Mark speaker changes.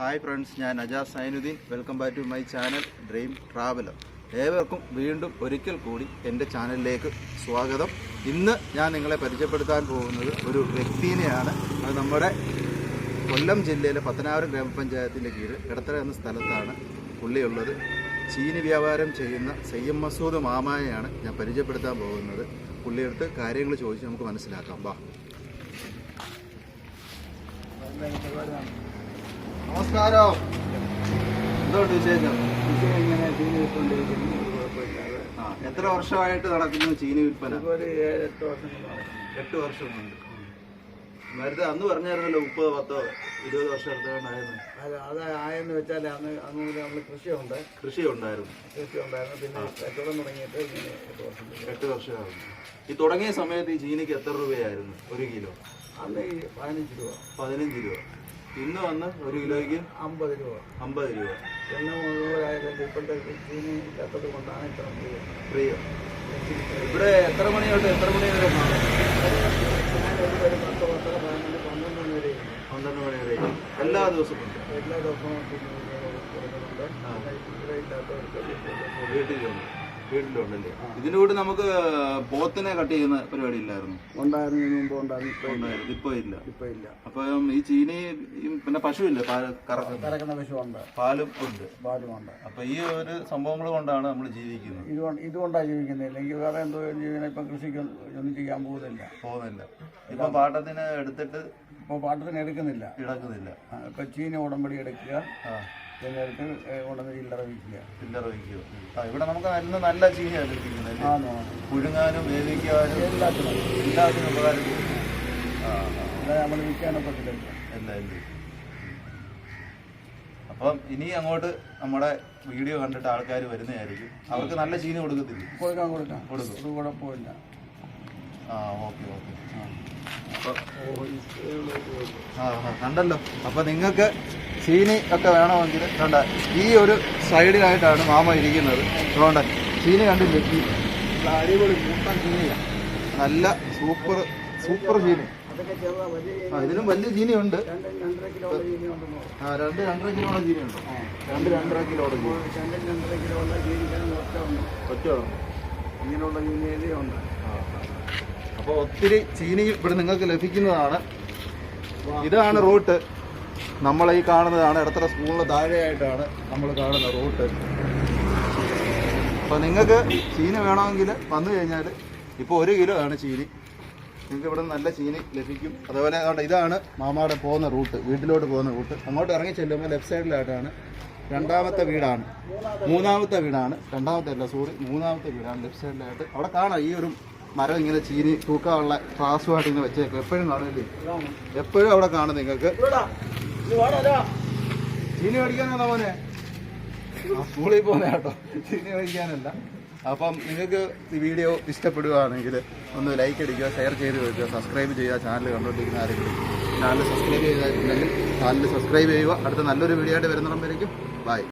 Speaker 1: Hi friends ഞാൻ Ajas Sainudheen. Welcome back to my channel dream traveller. ഏവർക്കും വീണ്ടും ഒരിക്കൽ കൂടി എന്റെ ചാനലിലേക്ക് സ്വാഗതം. ഇന്ന് ഞാൻ നിങ്ങളെ പരിചയപ്പെടുത്താൻ പോകുന്നത് ഒരു വ്യക്തിനെയാണ്. അത് നമ്മുടെ കൊല്ലം ജില്ലയിലെ പത്തനാപുരം ഗ്രാമപഞ്ചായത്തിന്റെ കീഴിൽ ഇടത്തറ എന്ന സ്ഥലത്താണ് പുള്ളിയുള്ളത്. ചീനി വ്യാപാരം ചെയ്യുന്ന സയ്യം മസൂദ് മാമായെയാണ് ഞാൻ പരിചയപ്പെടുത്താൻ പോകുന്നത്. പുള്ളിയെടുത്ത് കാര്യങ്ങൾ ചോദിച്ച് നമുക്ക് മനസ്സിലാക്കാം. വാ. നമസ്കാരം. എന്തുകൊണ്ട് വിശേഷം?
Speaker 2: ഇങ്ങനെ ചീനി വിട്ടുകൊണ്ടിരിക്കുന്നു കുഴപ്പമില്ലാതെ
Speaker 1: ആ എത്ര വർഷമായിട്ട് നടക്കുന്നു ചീനി വിൽപ്പന?
Speaker 2: ഇപ്പോൾ ഒരു ഏഴെട്ട് വർഷം.
Speaker 1: എട്ട് വർഷമുണ്ട്. നേരത്തെ അന്ന് പറഞ്ഞായിരുന്നല്ലോ മുപ്പത് പത്തോ ഇരുപത് വർഷം എടുത്തുകൊണ്ടായിരുന്നു.
Speaker 2: അത് അത് ആയെന്ന് വെച്ചാൽ അന്ന് അന്ന് മുതൽ നമ്മൾ കൃഷിയുണ്ട്.
Speaker 1: കൃഷി ഉണ്ടായിരുന്നു
Speaker 2: കൃഷി ഉണ്ടായിരുന്നു പിന്നെ കച്ചവടം തുടങ്ങിയിട്ട് ഇങ്ങനെ എട്ട് വർഷം. കൊണ്ട്.
Speaker 1: എട്ട് വർഷമായിരുന്നു ഈ തുടങ്ങിയ സമയത്ത് ഈ ചീനിക്ക് എത്ര രൂപയായിരുന്നു? ഒരു കിലോ?
Speaker 2: അന്ന് ഈ പതിനഞ്ച് രൂപ.
Speaker 1: പതിനഞ്ച് രൂപ. ഇന്ന് വന്ന് ഒരു കിലോയ്ക്ക്
Speaker 2: അമ്പത് രൂപ.
Speaker 1: അമ്പത് രൂപ.
Speaker 2: എണ്ണ മുഴുവനായതുകൊണ്ട് ഇപ്പോഴത്തെ ചീനി ഇല്ലാത്തത് കൊണ്ടാണ് ഇത്ര പ്രിയം.
Speaker 1: ഇവിടെ എത്ര മണി തൊട്ട് എത്ര മണി വരെ
Speaker 2: പന്ത്രണ്ട് മണി വരെ.
Speaker 1: എല്ലാ ദിവസവും
Speaker 2: എല്ലാ ദിവസവും
Speaker 1: വീട്ടിലുണ്ട് വീട്ടിലുണ്ടല്ലേ? ഇതിന്റെ കൂടെ നമുക്ക് പോത്തിനെ കട്ട് ചെയ്യുന്ന പരിപാടി ഇല്ലായിരുന്നു.
Speaker 2: ഉണ്ടായിരുന്നതിന് മുമ്പ് ഉണ്ടായിരുന്നു. ഇപ്പോൾ ഇല്ല.
Speaker 1: ഉണ്ടായിരുന്നു. ഇപ്പൊ ഇല്ല.
Speaker 2: അപ്പൊ ഇല്ല.
Speaker 1: അപ്പം ഈ ചീനയും പിന്നെ പശുവില്ലേ? പാൽ കറക്കുന്ന
Speaker 2: കറക്കുന്ന പശുവുണ്ട്.
Speaker 1: പാലും ഉണ്ട്.
Speaker 2: പാലുമുണ്ട്
Speaker 1: അപ്പൊ ഈ ഒരു സംഭവങ്ങൾ കൊണ്ടാണ് നമ്മൾ ജീവിക്കുന്നത്.
Speaker 2: ഇതുകൊണ്ട് ഇതുകൊണ്ടാണ് ജീവിക്കുന്നത്. ഇല്ലെങ്കിൽ വേറെ എന്തോ ജീവിതം ഇപ്പം കൃഷിക്ക് ഒന്നും ചെയ്യാൻ പോകുന്നില്ല.
Speaker 1: പോകുന്നില്ല. ഇപ്പൊ പാട്ടത്തിന് എടുത്തിട്ട്
Speaker 2: ഇപ്പോൾ പാട്ടത്തിന് എടുക്കുന്നില്ല.
Speaker 1: ഇടക്കുന്നില്ല.
Speaker 2: ആ, ഇപ്പം ചീനി ഉടമ്പടി എടുക്കുക.
Speaker 1: ആ.
Speaker 2: എടുത്ത് കൊണ്ടുവന്ന് ചില്ലറ വിൽക്കുക.
Speaker 1: ചില്ലറ വയ്ക്കുക ആ ഇവിടെ നമുക്ക് നല്ല നല്ല ചീനിയാണ് ലഭിക്കുന്നത്?
Speaker 2: ആണോ?
Speaker 1: പുഴുങ്ങാനും വേവിക്കാനും
Speaker 2: എല്ലാത്തിനും.
Speaker 1: എല്ലാത്തിനും ഉപകാരം. ചെയ്യും ആ. ആ
Speaker 2: അല്ലാതെ നമ്മൾ വിൽക്കാനൊക്കത്തില്ല
Speaker 1: എല്ലാം ഇല്ലേ അപ്പം ഇനി അങ്ങോട്ട് നമ്മുടെ വീഡിയോ കണ്ടിട്ട് ആൾക്കാർ വരുന്നതായിരിക്കും. അവർക്ക് നല്ല ചീനി കൊടുക്കത്തില്ല?
Speaker 2: കൊടുക്കാം കൊടുക്കാം.
Speaker 1: കൊടുക്കും.
Speaker 2: ഒരു കുഴപ്പമില്ല.
Speaker 1: ആ ഓക്കെ ഓക്കെ.
Speaker 2: ആ,
Speaker 1: കണ്ടല്ലോ. അപ്പൊ നിങ്ങൾക്ക് ചീനി ഒക്കെ വേണമെങ്കിൽ കണ്ട ഈ ഒരു സൈഡിലായിട്ടാണ് മാമ ഇരിക്കുന്നത്. അതുകൊണ്ട് ചീനി കണ്ടില്ലേ? ഈ
Speaker 2: അടിപൊളി കൂട്ടാൻ ചീനിയാണ്
Speaker 1: നല്ല സൂപ്പർ സൂപ്പർ ചീനി ആ ഇതിനും വലിയ ചീനിയുണ്ട് ആ രണ്ട് രണ്ടര കിലോളം ചീനിയുണ്ട് രണ്ട് രണ്ടര കിലോളം ചീനി
Speaker 2: രണ്ട് രണ്ടര കിലോ ഉള്ള ചീനിക്കാണ് ഒറ്റ ഉണ്ട്.
Speaker 1: ഒറ്റ
Speaker 2: ഇങ്ങനെയുള്ള ചീനിയിലേ ഉണ്ട്
Speaker 1: അപ്പോൾ ഒത്തിരി ചീനി ഇവിടെ നിങ്ങൾക്ക് ലഭിക്കുന്നതാണ്. ഇതാണ് റൂട്ട്. നമ്മൾ ഈ കാണുന്നതാണ് ഇടത്തര സ്കൂളിന് താഴെയായിട്ടാണ് നമ്മൾ കാണുന്ന റൂട്ട്. അപ്പോൾ നിങ്ങൾക്ക് ചീനി വേണമെങ്കിൽ വന്നു കഴിഞ്ഞാൽ ഇപ്പോൾ ഒരു കിലോ ആണ് ചീനി. നിങ്ങൾക്ക് ഇവിടെ നല്ല ചീനി ലഭിക്കും. അതുപോലെ അതുകൊണ്ട് ഇതാണ് മാമാടെ പോകുന്ന റൂട്ട് വീട്ടിലോട്ട് പോകുന്ന റൂട്ട്. അങ്ങോട്ട് ഇറങ്ങി ചെല്ലുമ്പോൾ ലെഫ്റ്റ് സൈഡിലായിട്ടാണ് രണ്ടാമത്തെ വീടാണ്. മൂന്നാമത്തെ വീടാണ്. രണ്ടാമത്തെ അല്ല സോറി മൂന്നാമത്തെ വീടാണ് ലെഫ്റ്റ് സൈഡിലായിട്ട് അവിടെ കാണാം ഈ ഒരു മരം ഇങ്ങനെ ചീനി തൂക്കാനുള്ള ട്രാസുമായിട്ട് ഇങ്ങനെ വെച്ചേക്കും. എപ്പോഴും കാണില്ലേ എപ്പോഴും അവിടെ കാണും നിങ്ങൾക്ക്. ചീനി മേടിക്കാനാണോ മോനെ? സ്കൂളിൽ പോകുന്ന കേട്ടോ. ചീനി പഠിക്കാനല്ല അപ്പം നിങ്ങൾക്ക് ഈ വീഡിയോ ഇഷ്ടപ്പെടുകയാണെങ്കിൽ ഒന്ന് ലൈക്ക് അടിക്കുക ഷെയർ ചെയ്ത് വെക്കുക സബ്സ്ക്രൈബ് ചെയ്യുക ചാനൽ കണ്ടുകൊണ്ടിരിക്കുന്ന ആരെങ്കിലും ചാനൽ സബ്സ്ക്രൈബ് ചെയ്തിട്ടുണ്ടെങ്കിൽ ചാനൽ സബ്സ്ക്രൈബ് ചെയ്യുക. അടുത്ത നല്ലൊരു വീഡിയോ ആയിട്ട് വരുന്നിടം ബൈ